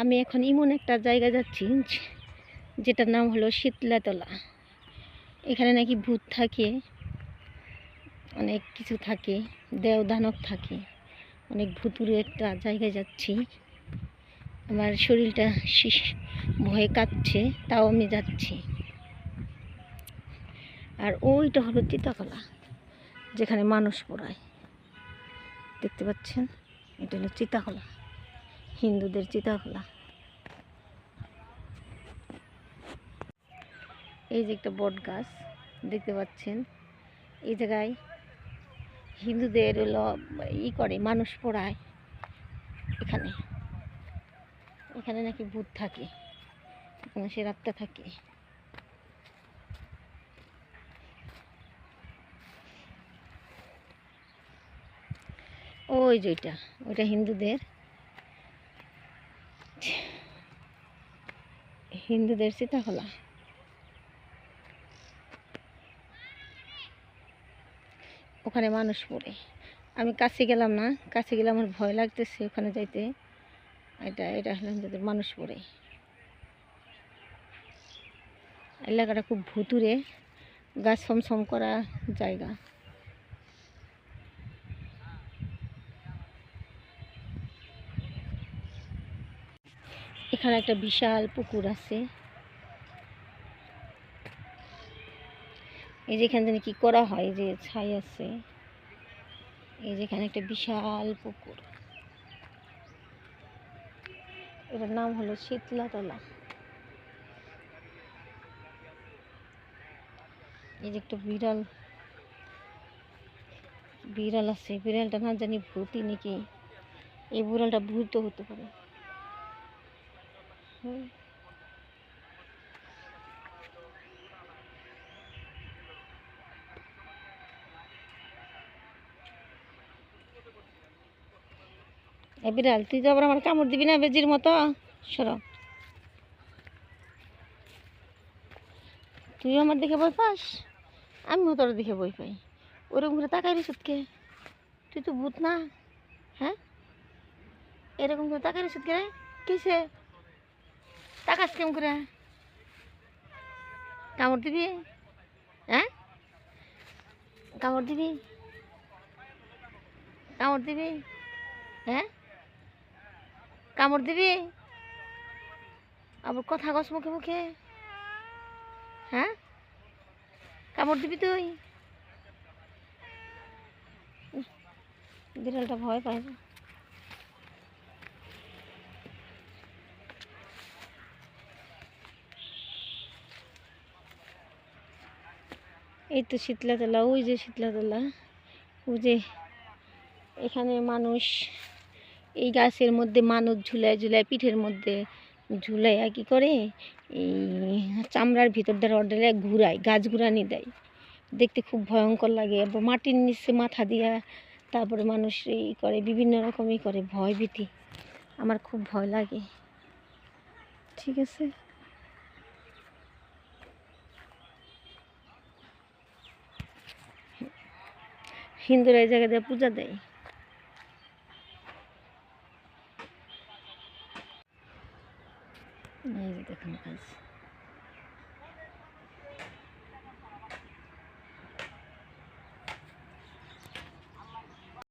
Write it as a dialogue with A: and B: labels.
A: আমি এখন এমন একটা জায়গা যাচ্ছি, যেটার নাম হলো শীতলাতলা। এখানে নাকি ভূত থাকে, অনেক কিছু থাকে দেও দানব থাকে। অনেক ভুতুরে একটা জায়গায় যাচ্ছি। আমার শরীরটা শিশ ভয়ে কাঁপছে, তাও আমি যাচ্ছি। আর ওইটা হলো চিতাকলা যেখানে মানুষ পড়ায়। দেখতে পাচ্ছেন? এটা হলো চিতাকলা হিন্দুদের চিতাকলা এই যে একটা বট গাছ, দেখতে পাচ্ছেন। এই জায়গায় হিন্দুদের হলো ই করে, মানুষ পড়ায় এখানে। এখানে নাকি ভূত থাকে, এখানে সে রাতটা থাকে। ওই যে ওইটা ওইটা হিন্দুদের হিন্দুদের সীতাকলা ওখানে মানুষ পড়ে আমি কাছে গেলাম না, কাছে গেলে আমার ভয় লাগতেছে ওখানে যাইতে। এটা এটা হলো হিন্দুদের মানুষ পড়ে এলাকাটা খুব ভুতুরে, গাছ সমসম করা জায়গা। এখানে একটা বিশাল পুকুর আছে। এই যেখানে জানি কি করা হয় যে ছাই আছে। এই যেখানে একটা বিশাল পুকুর। এটার নাম হলো শীতলাতলা। এই যে একটা বিড়াল বিড়াল আছে। বিড়ালটা না জানি ভূতি নাকি। এই বিড়ালটা ভূত হতে পারে। এ বিড়াল, তুই তো আবার আমার কামড় দিবি না, বেজির মতো? সর। তুই আমার দেখে বই পাস? আমিও তোর দেখে বই পাই। ওরকম করে তাকাই রে সুতকে তুই তো ভূত না হ্যাঁ? এরকম করে তাকাই রে। সুতকে কিসে? তাকাস কেমন করে। কামড় দিবি? হ্যাঁ? কামড় দিবি? কামড় দিবি? হ্যাঁ? কামড় দিবি? আবার কথা কস মুখে মুখে। হ্যাঁ? কামড় দিবি তুই? বিড়ালটা ভয় পায় না। এই তো শীতলাতলা, ওই যে শীতলাতলা। ওই যে এখানে মানুষ, এই গাছের মধ্যে মানুষ ঝুলায় ঝুলায়, পিঠের মধ্যে ঝুলাইয়া কি করে? এই চামড়ার ভিতর দ্বারা অর্ডারে ঘুরায়, গাছ ঘুরানি দেয়। দেখতে খুব ভয়ঙ্কর লাগে। মাটির নিচে মাথা দিয়া তারপরে মানুষ এই করে, বিভিন্ন রকমই করে, ভয় ভীতি। আমার খুব ভয় লাগে। ঠিক আছে? হিন্দুরা এই জায়গা দিয়ে পূজা দেয়। এই দেখুন কাজ